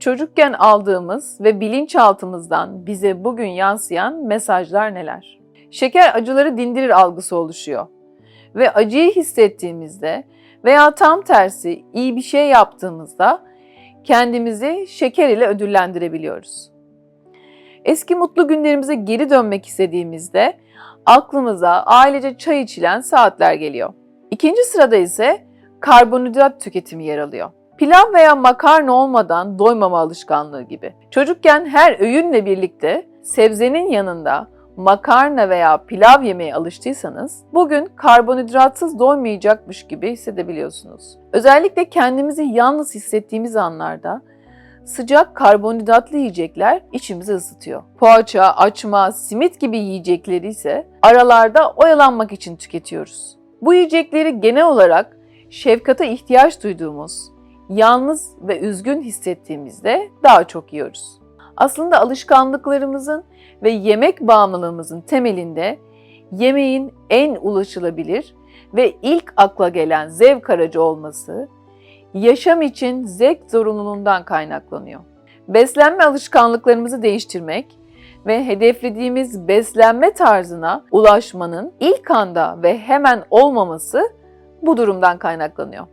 Çocukken aldığımız ve bilinçaltımızdan bize bugün yansıyan mesajlar neler? Şeker acıları dindirir algısı oluşuyor. Ve acıyı hissettiğimizde veya tam tersi iyi bir şey yaptığımızda kendimizi şeker ile ödüllendirebiliyoruz. Eski mutlu günlerimize geri dönmek istediğimizde aklımıza ailece çay içilen saatler geliyor. İkinci sırada ise karbonhidrat tüketimi yer alıyor. Pilav veya makarna olmadan doymama alışkanlığı gibi. Çocukken her öğünle birlikte sebzenin yanında makarna veya pilav yemeye alıştıysanız bugün karbonhidratsız doymayacakmış gibi hissedebiliyorsunuz. Özellikle kendimizi yalnız hissettiğimiz anlarda sıcak karbonhidratlı yiyecekler içimizi ısıtıyor. Poğaça, açma, simit gibi yiyecekleri ise aralarda oyalanmak için tüketiyoruz. Bu yiyecekleri genel olarak şefkate ihtiyaç duyduğumuz, yalnız ve üzgün hissettiğimizde daha çok yiyoruz. Aslında alışkanlıklarımızın ve yemek bağımlılığımızın temelinde yemeğin en ulaşılabilir ve ilk akla gelen zevk aracı olması, yaşam için zevk zorunluluğundan kaynaklanıyor. Beslenme alışkanlıklarımızı değiştirmek ve hedeflediğimiz beslenme tarzına ulaşmanın ilk anda ve hemen olmaması bu durumdan kaynaklanıyor.